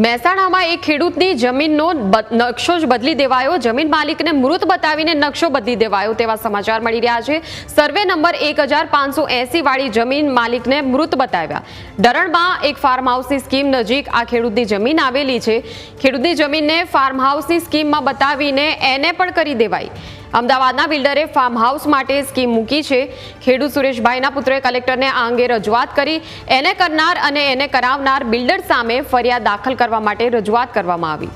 મહેસાણામાં એક ખેડૂતની જમીનનો નકશો જ બદલી દેવાયો. જમીન માલિકને મૃત બતાવીને નકશો બદલી દેવાયો તેવા સમાચાર મળી રહ્યા છે. સર્વે નંબર એક વાળી જમીન માલિકને મૃત બતાવ્યા. ડરણમાં એક ફાર્મ હાઉસની સ્કીમ નજીક આ ખેડૂતની જમીન આવેલી છે. ખેડૂતની જમીનને ફાર્મ હાઉસની સ્કીમમાં બતાવીને એને પણ કરી દેવાઈ. અમદાવાદના બિલ્ડરે ફાર્મ હાઉસ માટે સ્કીમ મૂકી છે. ખેડૂત સુરેશભાઈના પુત્રએ કલેક્ટરને આ અંગે રજૂઆત કરી. એને કરનાર અને એને કરાવનાર બિલ્ડર સામે ફરિયાદ દાખલ કરવા માટે રજૂઆત કરવામાં આવી.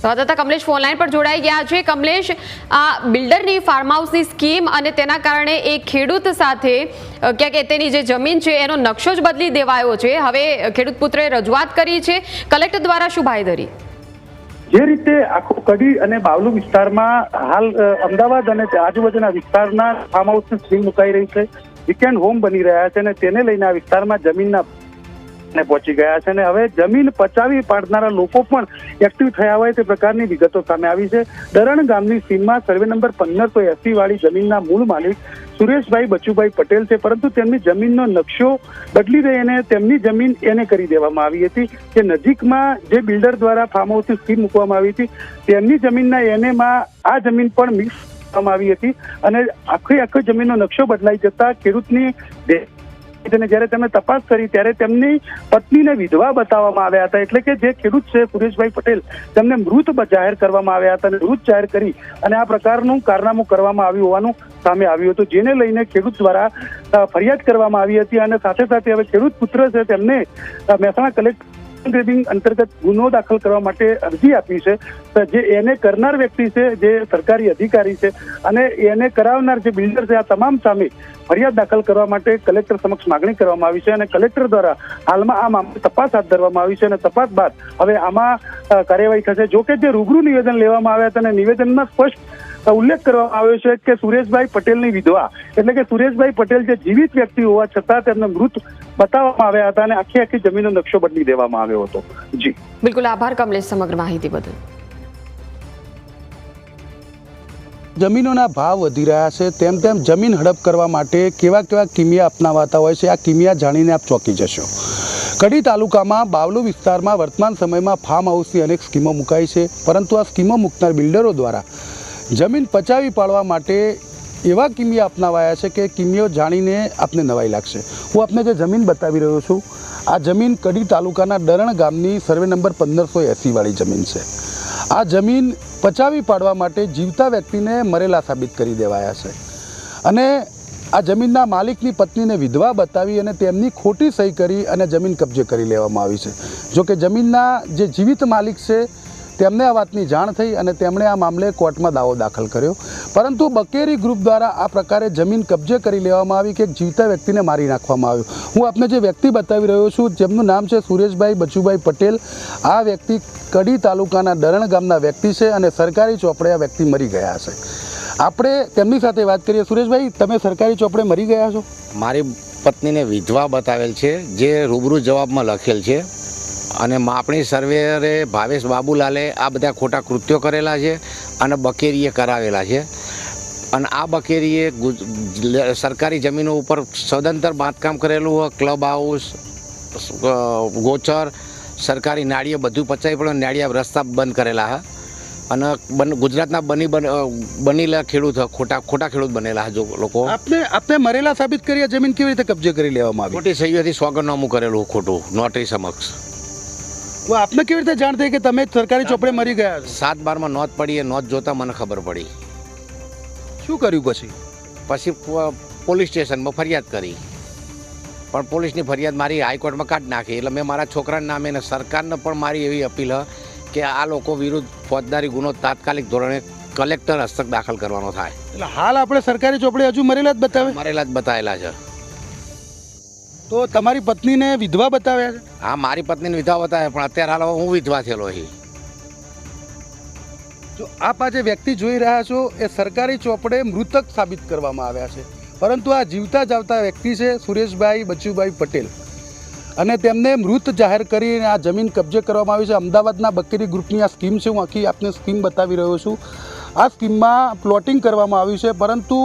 સંવાદદાતા કમલેશ ફોનલાઈન પર જોડાઈ ગયા છે. કમલેશ, આ બિલ્ડરની ફાર્મ હાઉસની સ્કીમ અને તેના કારણે એ ખેડૂત સાથે ક્યાંક તેની જે જમીન છે એનો નકશો જ બદલી દેવાયો છે. હવે ખેડૂત પુત્રએ રજૂઆત કરી છે. કલેક્ટર દ્વારા શું બાંયધરી જે રીતે આખો કડી અને બાવલુ વિસ્તારમાં હાલ અમદાવાદ અને આજુબાજુના વિસ્તારના ફાર્મ હાઉસની સ્કીમ મુકાઈ રહી છે. વીકેન્ડ હોમ બની રહ્યા છે અને તેને લઈને આ વિસ્તારમાં જમીનના ને પહોંચી ગયા છે અને હવે જમીન પચાવી પાડનારા લોકો પણ એક્ટિવ થયા હોય તે પ્રકારની વિગતો સામે આવી છે. દરણ ગામની સીમમાં સર્વે નંબર પંદરસો એસી વાળી જમીનના મૂળ માલિક સુરેશભાઈ બચુભાઈ પટેલ છે, પરંતુ તેમની જમીનનો નકશો બદલી રહી અને તેમની જમીન એને કરી દેવામાં આવી હતી. કે નજીકમાં જે બિલ્ડર દ્વારા ફાર્મ હાઉસની સ્કીમ મૂકવામાં આવી હતી, તેમની જમીનના એનેમાં આ જમીન પણ મિક્સ કરવામાં આવી હતી અને આખી આખી જમીનનો નકશો બદલાઈ જતા ખેડૂતની અને જ્યારે તેમણે તપાસ કરી, ત્યારે તેમની પત્નીને વિધવા બતાવવામાં આવ્યા હતા. એટલે કે જે ખેડૂત છે, સુરેશભાઈ પટેલ, તેમને મૃત જાહેર કરવામાં આવ્યા હતા અને મૃત જાહેર કરી અને આ પ્રકારનું કારનામું કરવામાં આવ્યું હોવાનું સામે આવ્યું હતું, જેને લઈને ખેડૂત દ્વારા ફરિયાદ કરવામાં આવી હતી અને સાથે સાથે હવે ખેડૂત પુત્ર છે, તેમને મહેસાણા કલેક્ટર ગ્રેડિંગ અંતર્ગત ગુનો દાખલ કરવા માટે અરજી આપી છે. જે એને કરનાર વ્યક્તિ છે, જે સરકારી અધિકારી છે અને એને કરાવનાર જે બિલ્ડર છે, આ તમામ સામે ફરિયાદ દાખલ કરવા માટે કલેક્ટર સમક્ષ માગણી કરવામાં આવી છે અને કલેક્ટર દ્વારા હાલમાં આ મામલે તપાસ હાથ ધરવામાં આવી છે અને તપાસ બાદ હવે આમાં કાર્યવાહી થશે. જો કે જે રૂબરૂ નિવેદન લેવામાં આવ્યા હતા અને નિવેદનમાં સ્પષ્ટ ઉલ્લેખ કરવામાં આવ્યો છે કે સુરેશભાઈ પટેલની વિધવા એટલે કે સુરેશભાઈ પટેલ જે જીવિત વ્યક્તિ હોવા છતાં તેમને મૃત બતાવવામાં આવ્યા હતા અને આખી આખી જમીનનો નકશો બદલી દેવામાં આવ્યો હતો. જી. બિલકુલ આભાર કમલેશ સમગ્ર માહિતી બદલ. જમીનોના ભાવ વધી રહ્યા છે તેમ તેમ જમીન હડપ કરવા માટે કેવા કેવા કિમિયા અપનાવાતા હોય છે આ કિમિયા જાણીને આપ ચોંકી જશો. કડી તાલુકામાં બાવલુ વિસ્તારમાં વર્તમાન સમયમાં ફાર્મ હાઉસની અનેક સ્કીમો મુકાઈ છે પરંતુ આ સ્કીમો મૂકનાર બિલ્ડરો દ્વારા જમીન પચાવી પાડવા માટે એવા કિમિયા અપનાવાયા છે કે કિમિયો જાણીને આપને નવાઈ લાગશે. હું આપને જે જમીન બતાવી રહ્યો છું, આ જમીન કડી તાલુકાના ડરણ ગામની સર્વે નંબર પંદરસો એંસીવાળી જમીન છે. આ જમીન પચાવી પાડવા માટે જીવતા વ્યક્તિને મરેલા સાબિત કરી દેવાયા છે. અને આ જમીનના માલિકની પત્નીને વિધવા બતાવી અને તેમની ખોટી સહી કરી અને જમીન કબજે કરી લેવામાં આવી છે. જો કે જમીનના જે જીવિત માલિક છે તેમને આ વાતની જાણ થઈ અને તેમણે આ મામલે કોર્ટમાં દાવો દાખલ કર્યો. પરંતુ બકેરી ગ્રુપ દ્વારા આ પ્રકારે જમીન કબજે કરી લેવામાં આવી કે એક જીવતા વ્યક્તિને મારી નાખવામાં આવ્યો. હું આપને જે વ્યક્તિ બતાવી રહ્યો છું, જેમનું નામ છે સુરેશભાઈ બચુભાઈ પટેલ. આ વ્યક્તિ કડી તાલુકાના ડરણ ગામના વ્યક્તિ છે અને સરકારી ચોપડે આ વ્યક્તિ મરી ગયા છે. આપણે તેમની સાથે વાત કરીએ. સુરેશભાઈ, તમે સરકારી ચોપડે મરી ગયા છો? મારી પત્નીને વિધવા બતાવેલ છે, જે રૂબરૂ જવાબમાં લખેલ છે. અને માપણી સર્વેરે ભાવેશ બાબુલાલે આ બધા ખોટા કૃત્યો કરેલા છે અને બકેરીએ કરાવેલા છે. અને આ બકેરીએ સરકારી જમીનો ઉપર સદંતર બાંધકામ કરેલું ક્લબ હાઉસ ગોચર સરકારી નાળીએ બધું પચાવી પણ નાળિયા રસ્તા બંધ કરેલા હા. અને બન ગુજરાતના બની બનેલા ખેડૂત ખોટા ખોટા ખેડૂત બનેલા હા જો લોકો. આપણે આપણે મરેલા સાબિત કરી જમીન કેવી રીતે કબજે કરી લેવામાં આવી? ખોટી સહીઓથી સોગંદનામું કરેલું ખોટું નોટરી સમક્ષ. આપને કેવી રીતે જાણ થઈ કે તમે સરકારી ચોપડે મરી ગયા છો? સાત બારમાં નોંધ પડી એ નોંધ જોતા મને ખબર પડી. શું કર્યું પછી? પછી પ- પોલીસ સ્ટેશનમાં ફરિયાદ કરી. પણ પોલીસની ફરિયાદ મારી હાઈકોર્ટમાં કાઢી નાખી. એટલે મેં મારા છોકરાના નામે અને સરકારને પણ મારી એવી અપીલ હ કે આ લોકો વિરુદ્ધ ફોજદારી ગુનો તાત્કાલિક ધોરણે કલેક્ટર હસ્તક દાખલ કરવાનો થાય. એટલે હાલ આપણે સરકારી ચોપડે હજુ મરેલા જ બતાવે? મરેલા જ બતાવેલા છે. તો તમારી પત્નીને વિધવા બતાવ્યા છે? હા મારી પત્નીને વિધવા બતાવે પણ અત્યારે હાલ હું વિધવા થયેલો અહીં જો આપ આ જે વ્યક્તિ જોઈ રહ્યા છો એ સરકારી ચોપડે મૃતક સાબિત કરવામાં આવ્યા છે. પરંતુ આ જીવતા જાવતા વ્યક્તિ છે સુરેશભાઈ બચુભાઈ પટેલ. અને તેમને મૃત જાહેર કરીને આ જમીન કબજે કરવામાં આવી છે. અમદાવાદના બકરી ગ્રુપની આ સ્કીમ છે હું આખી આપને સ્કીમ બતાવી રહ્યો છું. આ સ્કીમમાં પ્લોટિંગ કરવામાં આવ્યું છે પરંતુ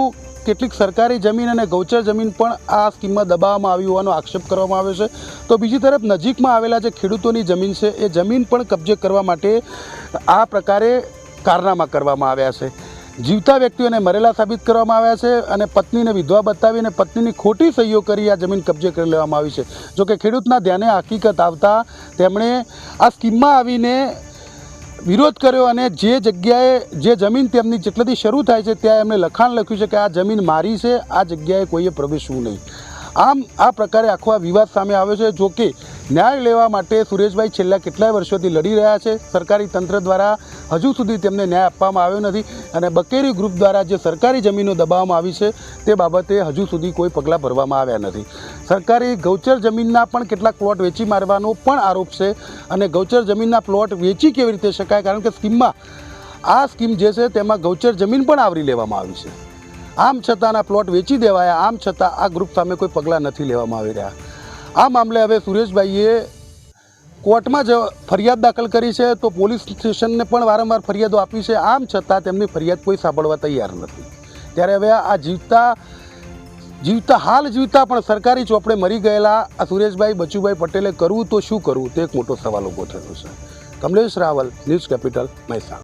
કેટલીક સરકારી જમીન અને ગૌચર જમીન પણ આ સ્કીમમાં દબાવવામાં આવી હોવાનો આક્ષેપ કરવામાં આવ્યો છે. તો બીજી તરફ નજીકમાં આવેલા જે ખેડૂતોની જમીન છે, એ જમીન પણ કબજે કરવા માટે આ પ્રકારે કારનામા કરવામાં આવ્યા છે. જીવતા વ્યક્તિઓને મરેલા સાબિત કરવામાં આવ્યા છે અને પત્નીને વિધવા બતાવીને પત્નીની ખોટી સહીઓ કરી આ જમીન કબજે કરી લેવામાં આવી છે. જોકે ખેડૂતના ધ્યાને હકીકત આવતા તેમણે આ સ્કીમમાં આવીને વિરોધ કર્યો અને જે જગ્યાએ જે જમીન તેમની જેટલેથી શરૂ થાય છે ત્યાં એમણે લખાણ લખ્યું છે કે આ જમીન મારી છે, આ જગ્યાએ કોઈએ પ્રવેશવું નહીં. આમ આ પ્રકારે આખો આ વિવાદ સામે આવ્યો છે. જો કે ન્યાય લેવા માટે સુરેશભાઈ છેલ્લા કેટલાય વર્ષોથી લડી રહ્યા છે. સરકારી તંત્ર દ્વારા હજુ સુધી તેમને ન્યાય આપવામાં આવ્યો નથી અને બકેરી ગ્રુપ દ્વારા જે સરકારી જમીનો દબાવવામાં આવી છે તે બાબતે હજુ સુધી કોઈ પગલાં ભરવામાં આવ્યા નથી. સરકારી ગૌચર જમીનના પણ કેટલાક પ્લોટ વેચી મારવાનો પણ આરોપ છે અને ગૌચર જમીનના પ્લોટ વેચી કેવી રીતે શકાય? કારણ કે સ્કીમમાં આ સ્કીમ જે છે તેમાં ગૌચર જમીન પણ આવરી લેવામાં આવી છે. આમ છતાં આ પ્લોટ વેચી દેવાયા, આમ છતાં આ ગ્રુપ સામે કોઈ પગલાં નથી લેવામાં આવી રહ્યા. આ મામલે હવે સુરેશભાઈએ કોર્ટમાં જ ફરિયાદ દાખલ કરી છે તો પોલીસ સ્ટેશનને પણ વારંવાર ફરિયાદો આપી છે. આમ છતાં તેમની ફરિયાદ કોઈ સાંભળવા તૈયાર નથી. ત્યારે હવે આ જીવતા જીવતા, હાલ જીવતા પણ સરકારી ચોપડે મરી ગયેલા આ સુરેશભાઈ, બચુભાઈ પટેલે કરવું તો શું કરવું? તે એક મોટો સવાલ ઊભો થયો છે. Kamlesh Raval, news capital, Mehsana.